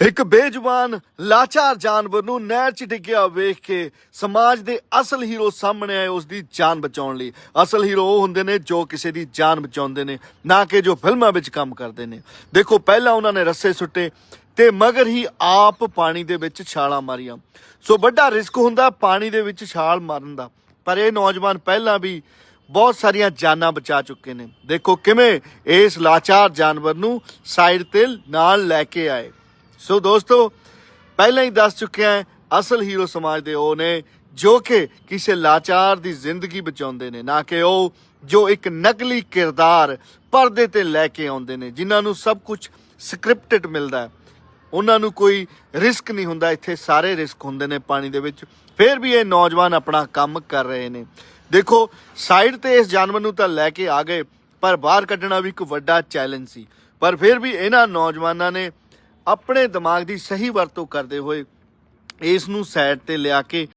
ਇੱਕ ਬੇਜ਼ੁਬਾਨ, ਲਾਚਾਰ ਜਾਨਵਰ ਨੂੰ ਨਹਿਰ 'ਚ ਡਿੱਗਿਆ ਵੇਖ ਕੇ ਸਮਾਜ ਦੇ ਅਸਲ ਹੀਰੋ ਸਾਹਮਣੇ ਆਏ ਉਸ ਦੀ ਜਾਨ ਬਚਾਉਣ ਲਈ। ਅਸਲ ਹੀਰੋ ਉਹ ਹੁੰਦੇ ਨੇ ਜੋ ਕਿਸੇ ਦੀ ਜਾਨ ਬਚਾਉਂਦੇ ਨੇ, ਨਾ ਕਿ ਜੋ ਫਿਲਮਾਂ ਵਿੱਚ ਕੰਮ ਕਰਦੇ ਨੇ। ਦੇਖੋ, ਪਹਿਲਾਂ ਉਹਨਾਂ ਨੇ ਰੱਸੇ ਸੁੱਟੇ ਤੇ ਮਗਰ ਹੀ ਆਪ ਪਾਣੀ ਦੇ ਵਿੱਚ ਛਾਲਾਂ ਮਾਰੀਆਂ। ਸੋ ਵੱਡਾ ਰਿਸਕ ਹੁੰਦਾ ਪਾਣੀ ਦੇ ਵਿੱਚ ਛਾਲ ਮਾਰਨ ਦਾ। ਪਰ ਇਹ ਨੌਜਵਾਨ ਪਹਿਲਾਂ ਵੀ ਬਹੁਤ ਸਾਰੀਆਂ ਜਾਨਾਂ ਬਚਾ ਚੁੱਕੇ ਨੇ। ਦੇਖੋ ਕਿਵੇਂ ਇਸ ਲਾਚਾਰ ਜਾਨਵਰ ਨੂੰ ਸਾਈਡ ਤੇ ਨਾਲ ਲੈ ਕੇ ਆਏ। ਸੋ ਦੋਸਤੋ, ਪਹਿਲਾਂ ਹੀ ਦੱਸ ਚੁੱਕਿਆ ਹੈ, ਅਸਲ ਹੀਰੋ ਸਮਾਜ ਦੇ ਉਹ ਨੇ ਜੋ ਕਿ ਕਿਸੇ ਲਾਚਾਰ ਦੀ ਜ਼ਿੰਦਗੀ ਬਚਾਉਂਦੇ ਨੇ, ਨਾ ਕਿ ਉਹ ਜੋ ਇੱਕ ਨਕਲੀ ਕਿਰਦਾਰ ਪਰਦੇ ਤੇ ਲੈ ਕੇ ਆਉਂਦੇ ਨੇ, ਜਿਨ੍ਹਾਂ ਨੂੰ ਸਭ ਕੁਝ ਸਕ੍ਰਿਪਟਡ ਮਿਲਦਾ ਹੈ। ਉਹਨਾਂ ਨੂੰ ਕੋਈ ਰਿਸਕ ਨਹੀਂ ਹੁੰਦਾ, ਇੱਥੇ ਸਾਰੇ ਰਿਸਕ ਹੁੰਦੇ ਨੇ ਪਾਣੀ ਦੇ ਵਿੱਚ। ਫਿਰ ਵੀ ਇਹ ਨੌਜਵਾਨ ਆਪਣਾ ਕੰਮ ਕਰ ਰਹੇ ਨੇ। ਦੇਖੋ, ਸਾਈਡ ਤੇ ਇਸ ਜਾਨਵਰ ਨੂੰ ਤਾਂ ਲੈ ਕੇ ਆ ਗਏ, ਪਰ ਬਾਹਰ ਕੱਢਣਾ ਵੀ ਇੱਕ ਵੱਡਾ ਚੈਲੰਜ ਸੀ। ਪਰ ਫਿਰ ਵੀ ਇਹਨਾਂ ਨੌਜਵਾਨਾਂ ਨੇ ਆਪਣੇ ਦਿਮਾਗ ਦੀ ਸਹੀ ਵਰਤੋਂ ਕਰਦੇ ਹੋਏ ਇਸ ਨੂੰ ਸਾਈਡ ਤੇ ਲਿਆ ਕੇ